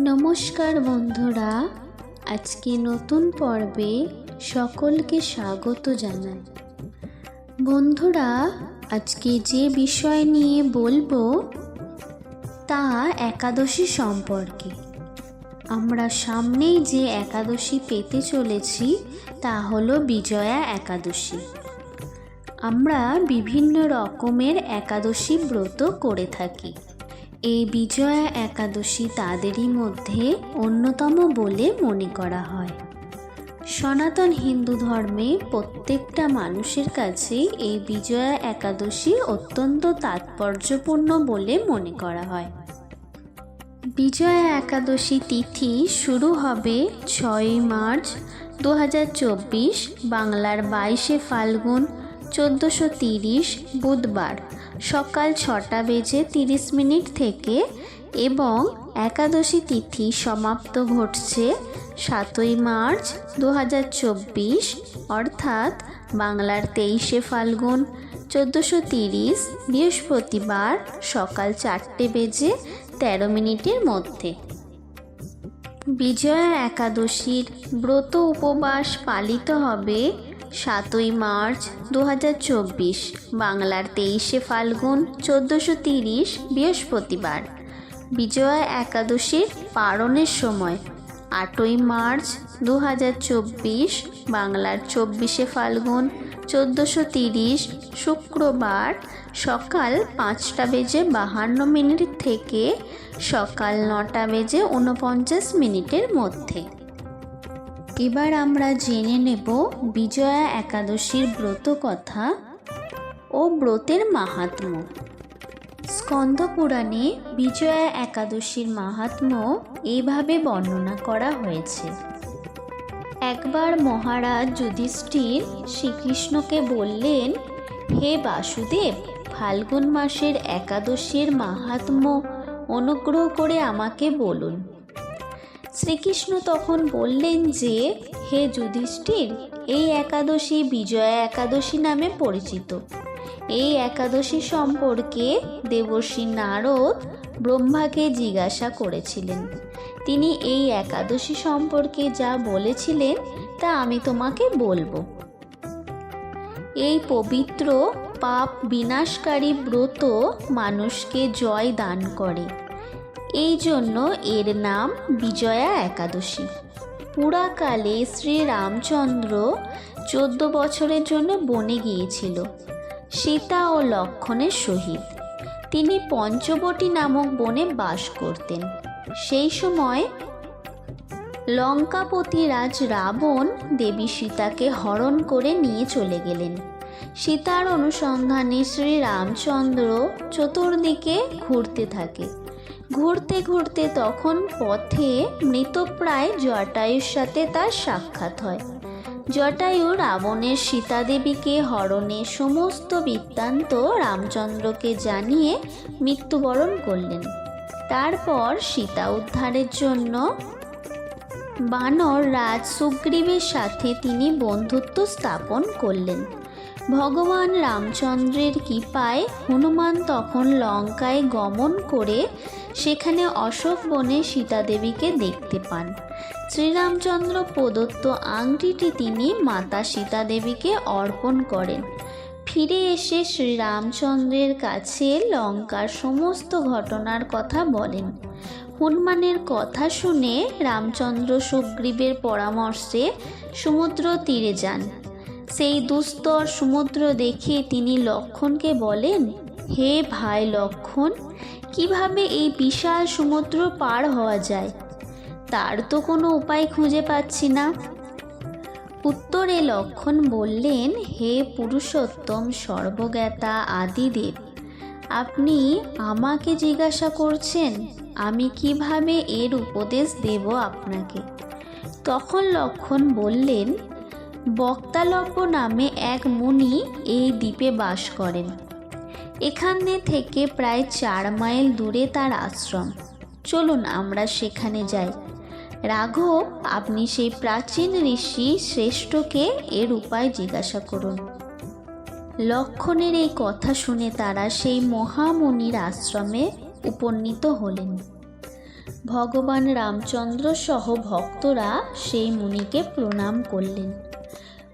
নমস্কার বন্ধুরা, আজকে নতুন পর্বে সকলকে স্বাগত জানাই। বন্ধুরা, আজকে যে বিষয় নিয়ে বলব তা একাদশী সম্পর্কে। আমরা সামনেই যে একাদশী পেতে চলেছি তা হলো বিজয়া একাদশী। আমরা বিভিন্ন রকমের একাদশী ব্রত করে থাকি। এই বিজয়া একাদশী তাদেরই মধ্যে অন্যতম বলে মনে করা হয়। সনাতন হিন্দু ধর্মে প্রত্যেকটা মানুষের কাছে এই বিজয়া একাদশী অত্যন্ত তাৎপর্যপূর্ণ বলে মনে করা হয়। বিজয়া একাদশী তিথি শুরু হবে ছয়ই মার্চ দু হাজার চব্বিশ, বাংলার বাইশে ফাল্গুন, চোদ্দোশো বুধবার। সকাল ছটা বেজে তিরিশ মিনিট থেকে এবং একাদশী তিথি সমাপ্ত ঘটছে সাতই মার্চ দু হাজার চব্বিশ, অর্থাৎ বাংলার তেইশে ফাল্গুন। চোদ্দোশো তিরিশ, বৃহস্পতিবার সকাল চারটে বেজে তেরো মিনিটের মধ্যে। বিজয়া একাদশীর ব্রত উপবাস পালিত হবে সাতই মার্চ দু হাজার চব্বিশ, বাংলার তেইশে ফাল্গুন চোদ্দোশো তিরিশ, বৃহস্পতিবার। বিজয়া একাদশীর পারণের সময়, আটই মার্চ দু হাজার চব্বিশ, বাংলার চব্বিশে ফাল্গুন চোদ্দোশো তিরিশ, শুক্রবার সকাল পাঁচটা বেজে বাহান্ন মিনিট থেকে সকাল নটা বেজে উনপঞ্চাশ মিনিটের মধ্যে। এবার আমরা জেনে নেব বিজয়া একাদশীর ব্রত কথা ও ব্রতের মাহাত্ম্য। স্কন্দ পুরাণে বিজয়া একাদশীর মাহাত্ম্য এইভাবে বর্ণনা করা হয়েছে। একবার মহারাজ যুধিষ্ঠির শ্রীকৃষ্ণকে বললেন, হে বাসুদেব, ফাল্গুন মাসের একাদশীর মাহাত্ম্য অনুগ্রহ করে আমাকে বলুন। শ্রীকৃষ্ণ তখন বললেন যে, হে যুধিষ্ঠির, এই একাদশী বিজয়া একাদশী নামে পরিচিত। এই একাদশী সম্পর্কে দেবর্ষী নারদ ব্রহ্মাকে জিজ্ঞাসা করেছিলেন। তিনি এই একাদশী সম্পর্কে যা বলেছিলেন, তা আমি তোমাকে বলব। এই পবিত্র পাপ বিনাশকারী ব্রত মানুষকে জয় দান করে। এই জন্য এর নাম বিজয়া একাদশী। পুরাকালে শ্রী রামচন্দ্র চোদ্দ বছরের জন্য বনে গিয়েছিল। সীতা ও লক্ষণের সহিত। তিনি পঞ্চবটি নামক বনে বাস করতেন। সেই সময় লঙ্কাপতি রাজ রাবণ দেবী সীতাকে হরণ করে নিয়ে চলে গেলেন। সীতার অনুসন্ধানে শ্রী রামচন্দ্র চতুর্দিকে ঘুরতে থাকে। ঘুরতে ঘুরতে তখন পথে মৃতপ্রায় জটায়ুর সাথে তার সাক্ষাৎ হয়। জটায়ু রাবণের সীতাদেবীকে, হরণে সমস্ত বৃত্তান্ত রামচন্দ্রকে জানিয়ে মৃত্যুবরণ করলেন। তারপর সীতা উদ্ধারের জন্য বানর রাজ সুগ্রীবের সাথে তিনি বন্ধুত্ব স্থাপন করলেন। ভগবান রামচন্দ্রের কৃপায় হনুমান তখন লঙ্কায় গমন করে সেখানে অশোক বনে সীতাদেবীকে দেখতে পান। শ্রীরামচন্দ্র প্রদত্ত আংটিটি তিনি মাতা সীতাদেবীকে অর্পণ করেন। ফিরে এসে শ্রীরামচন্দ্রের কাছে লঙ্কার সমস্ত ঘটনার কথা বলেন। হনুমানের কথা শুনে রামচন্দ্র সুগ্রীবের পরামর্শে সমুদ্র তীরে যান। সেই দুস্তর সমুদ্র দেখে তিনি লক্ষণকে বলেন, হে ভাই লক্ষণ, কীভাবে এই বিশাল সমুদ্র পার হওয়া যায়? তার তো কোনো উপায় খুঁজে পাচ্ছি না। উত্তরে লক্ষণ বললেন, হে পুরুষোত্তম সর্বজ্ঞাতা আদিদেব, আপনি আমাকে জিজ্ঞাসা করছেন, আমি কীভাবে এর উপদেশ দেব আপনাকে? তখন লক্ষণ বললেন বক্তালব্য নামে এক মুনি এই দ্বীপে বাস করেন। এখানে থেকে প্রায় চার মাইল দূরে তার আশ্রম। চলুন আমরা সেখানে যাই। রাঘব, আপনি সেই প্রাচীন ঋষি শ্রেষ্ঠকে এর উপায় জিজ্ঞাসা করুন। লক্ষণের এই কথা শুনে তারা সেই মহামুনির আশ্রমে উপনীত হলেন। ভগবান রামচন্দ্র সহ ভক্তরা সেই মুনিকে প্রণাম করলেন।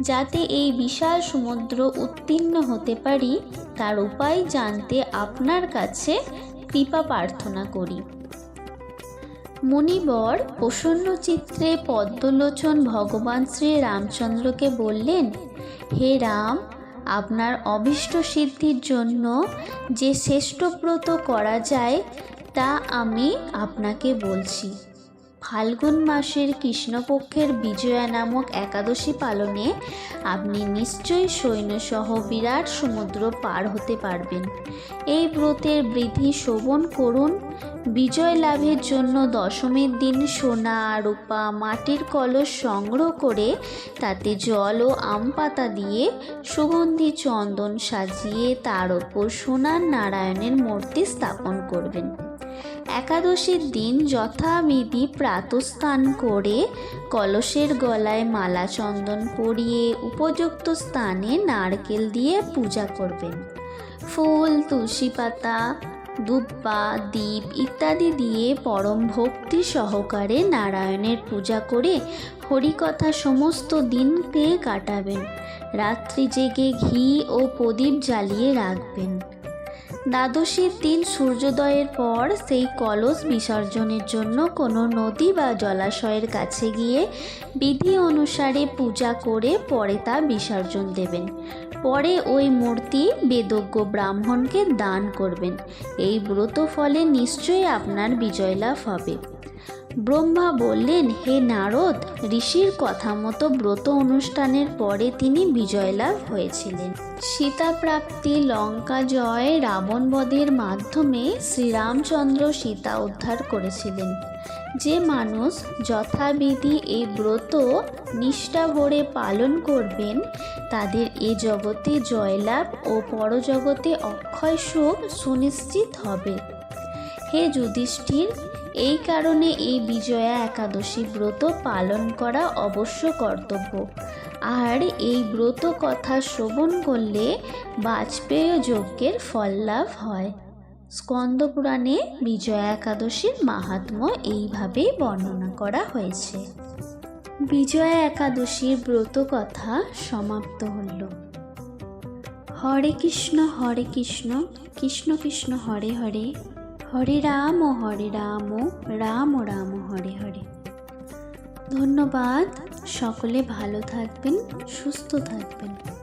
যাতে এই বিশাল সমুদ্র উত্তীর্ণ হতে পারি, তার উপায় জানতে আপনার কাছে কৃপা প্রার্থনা করি। মুনিবর প্রসন্ন চিত্রে পদ্মলোচন ভগবান শ্রী রামচন্দ্রকে বললেন, হে রাম, আপনার অভীষ্ট সিদ্ধির জন্য যে শ্রেষ্ঠ ব্রত করা যায়, তা আমি আপনাকে বলছি। ফাল্গুন মাসের কৃষ্ণপক্ষের বিজয়া নামক একাদশী পালনে আপনি নিশ্চয়ই সৈন্যসহ বিরাট সমুদ্র পার হতে পারবেন। এই ব্রতের বৃদ্ধি শোভন করুন। বিজয় লাভের জন্য দশমীর দিন সোনা, রূপা, মাটির কলস সংগ্রহ করে তাতে জল ও আম পাতা দিয়ে সুগন্ধি চন্দন সাজিয়ে তার ওপর সোনার নারায়ণের মূর্তি স্থাপন করবেন। একাদশীর দিন যথাবিধি প্রাতস্থান করে কলসের গলায় মালা চন্দন পরিয়ে উপযুক্ত স্থানে নারকেল দিয়ে পূজা করবেন। ফুল, তুলসী পাতা দুব্বা দ্বীপ ইত্যাদি দিয়ে পরম ভক্তি সহকারে নারায়ণের পূজা করে হরিকথা সমস্ত দিনকে কাটাবেন। রাত্রি জেগে ঘি ও প্রদীপ জ্বালিয়ে রাখবেন। দ্বাদশীর দিন সূর্যোদয়ের পর সেই কলস বিসর্জনের জন্য কোনো নদী বা জলাশয়ের কাছে গিয়ে বিধি অনুসারে পূজা করে পরে তা বিসর্জন দেবেন। পরে ওই মূর্তি বেদজ্ঞ ব্রাহ্মণকে দান করবেন। এই ব্রত ফলে নিশ্চয়ই আপনার বিজয় লাভ হবে। ব্রহ্মা বললেন, হে নারদ, ঋষির কথা মতো ব্রত অনুষ্ঠানের পরে তিনি বিজয় লাভ হয়েছিলেন। সীতা প্রাপ্তি লঙ্কা জয় রাবণ বধের মাধ্যমে শ্রীরামচন্দ্র সীতা উদ্ধার করেছিলেন। যে মানুষ যথাবিধি এই ব্রত নিষ্ঠা ভরে পালন করবেন, তাদের এ জগতে জয়লাভ ও পরজগতে অক্ষয় সুখ সুনিশ্চিত হবে। হে যুধিষ্ঠির এই কারণে এই বিজয়া একাদশী ব্রত পালন করা অবশ্য কর্তব্য। আর এই ব্রত কথা শ্রবণ করলে বাজপেয় যজ্ঞের ফল লাভ হয় স্কন্দপুরাণে বিজয়া একাদশীর মাহাত্ম্য এইভাবেই বর্ণনা করা হয়েছে। বিজয়া একাদশীর ব্রত কথা সমাপ্ত হল। হরে কৃষ্ণ হরে কৃষ্ণ কৃষ্ণ কৃষ্ণ, হরে হরে। হরে রাম হরে রাম রাম রাম হরে হরে। ধন্যবাদ সকলে ভালো থাকবেন সুস্থ থাকবেন।